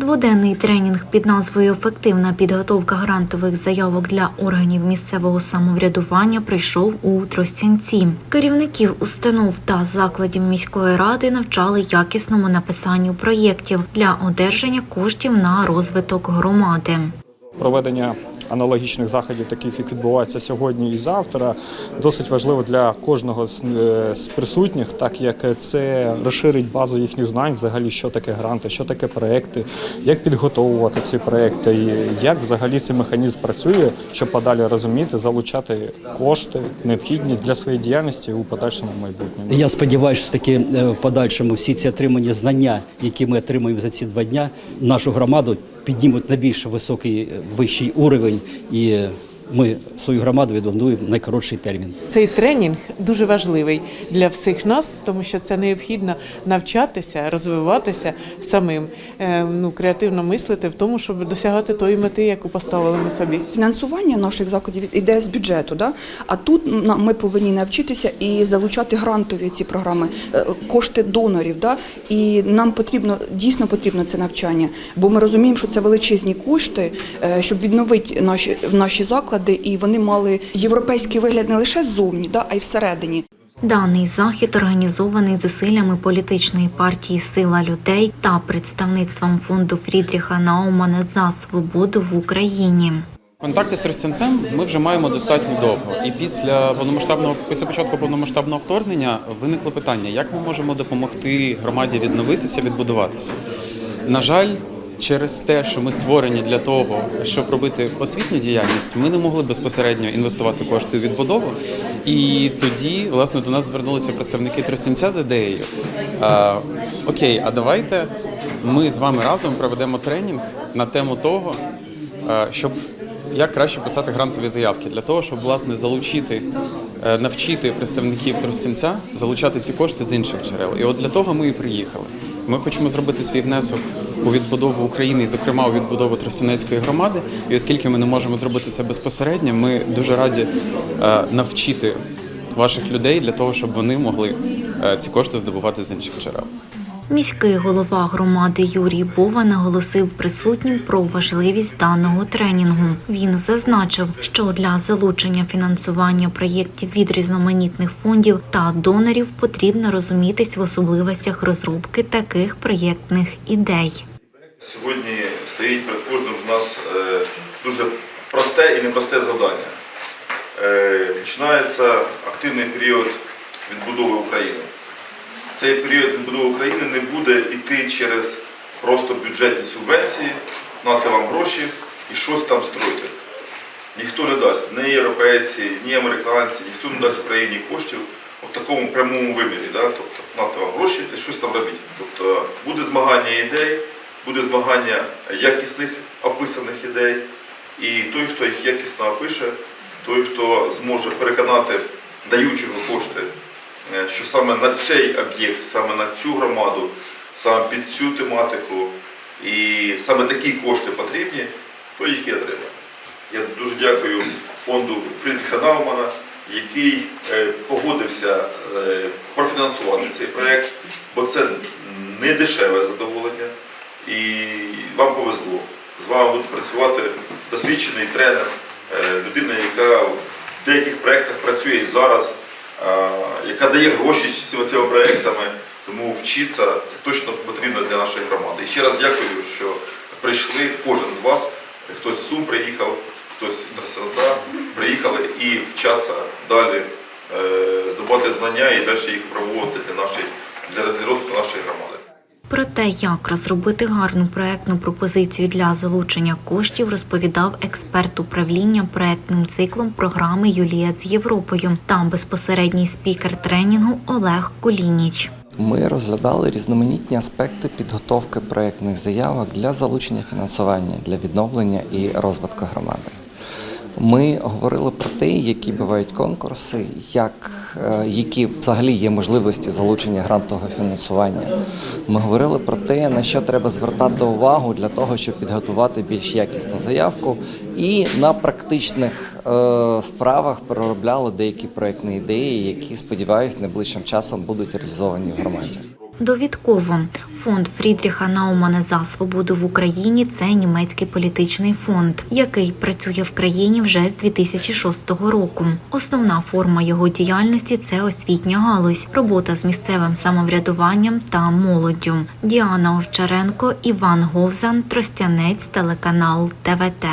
Дводенний тренінг під назвою Ефективна підготовка грантових заявок для органів місцевого самоврядування прийшов у Тростянці. Керівників установ та закладів міської ради навчали якісному написанню проєктів для одержання коштів на розвиток громади. Проведення аналогічних заходів, таких як відбувається сьогодні і завтра, досить важливо для кожного з, е, присутніх, так як це розширить базу їхніх знань, взагалі, що таке гранти, що таке проекти, як підготовувати ці проекти, і як взагалі цей механізм працює, щоб подалі розуміти, залучати кошти необхідні для своєї діяльності у подальшому майбутньому. Я сподіваюся, що таки е, в подальшому всі ці отримані знання, які ми отримуємо за ці два дня, нашу громаду піднімуть на більш високий вищий уровень, і ми свою громаду відбудуємо в найкоротший термін. Цей тренінг дуже важливий для всіх нас, тому що це необхідно навчатися, розвиватися самим, е, ну, креативно мислити в тому, щоб досягати тої мети, яку поставили ми собі. Фінансування наших закладів іде з бюджету, да? а тут на- ми повинні навчитися і залучати грантові ці програми, е, кошти донорів. Да? І нам потрібно дійсно потрібно це навчання, бо ми розуміємо, що це величезні кошти, е, щоб відновити наші наші заклади, і вони мали європейський вигляд не лише ззовні, да, а й всередині. Даний захід організований зусиллями політичної партії Сила людей та представництвом фонду Фрідріха Наумана за свободу в Україні. Контакти з Тростянцем ми вже маємо достатньо довго. І після повномасштабного після початку повномасштабного вторгнення виникло питання, як ми можемо допомогти громаді відновитися, відбудуватися. На жаль, через те, що ми створені для того, щоб робити освітню діяльність, ми не могли безпосередньо інвестувати кошти у відбудову. І тоді, власне, до нас звернулися представники Тростянця з ідеєю. А, Окей, а давайте ми з вами разом проведемо тренінг на тему того, щоб як краще писати грантові заявки для того, щоб власне залучити, е, навчити представників Тростянця залучати ці кошти з інших джерел. І от для того ми і приїхали. Ми хочемо зробити свій внесок у відбудову України, і, зокрема у відбудову Тростянецької громади. І оскільки ми не можемо зробити це безпосередньо, ми дуже раді е, навчити ваших людей для того, щоб вони могли е, ці кошти здобувати з інших джерел. Міський голова громади Юрій Бова наголосив присутнім про важливість даного тренінгу. Він зазначив, що для залучення фінансування проєктів від різноманітних фондів та донорів потрібно розумітись в особливостях розробки таких проєктних ідей. Сьогодні стоїть перед кожним з нас е, дуже просте і непросте завдання. Е, Починається активний період відбудови України. Цей період відбудови України не буде йти через просто бюджетні субвенції, нати вам гроші і щось там строїти. Ніхто не дасть, ні європейці, ні американці, ніхто не дасть Україні коштів в такому прямому вимірі. Да? Тобто нати вам гроші і щось там робіть. Тобто буде змагання ідей, буде змагання якісних описаних ідей. І той, хто їх якісно опише, той, хто зможе переконати даючого кошти, що саме на цей об'єкт, саме на цю громаду, саме під цю тематику і саме такі кошти потрібні, то їх і отримає. Я дуже дякую фонду Фрідріха Наумана, який е, погодився е, профінансувати цей проєкт, бо це не дешеве задоволення. І вам повезло. З вами буде працювати досвідчений тренер, е, людина, яка в деяких проєктах працює і зараз, е, яка дає гроші з цими проектами. Тому вчитися це точно потрібно для нашої громади. І ще раз дякую, що прийшли кожен з вас. Хтось з Сум приїхав, хтось з Трасенця приїхали і вчаться далі е, здобувати знання і далі їх проводити для, нашої, для розвитку нашої громади. Про те, як розробити гарну проектну пропозицію для залучення коштів, розповідав експерт управління проектним циклом програми Юлія з Європою та безпосередній спікер тренінгу Олег Колініч. Ми розглядали різноманітні аспекти підготовки проєктних заявок для залучення фінансування для відновлення і розвитку громади. Ми говорили про які бувають конкурси, як, е, які взагалі є можливості залучення грантового фінансування. Ми говорили про те, на що треба звертати увагу для того, щоб підготувати більш якісну заявку, і на практичних е, вправах переробляли деякі проєктні ідеї, які сподіваюся найближчим часом будуть реалізовані в громаді. Довідково фонд Фрідріха Наумана за свободу в Україні це німецький політичний фонд, який працює в країні вже з 2006 року. Основна форма його діяльності це освітня галузь, робота з місцевим самоврядуванням та молоддю. Діана Овчаренко, Іван Говзан, Тростянець, телеканал ТВТ.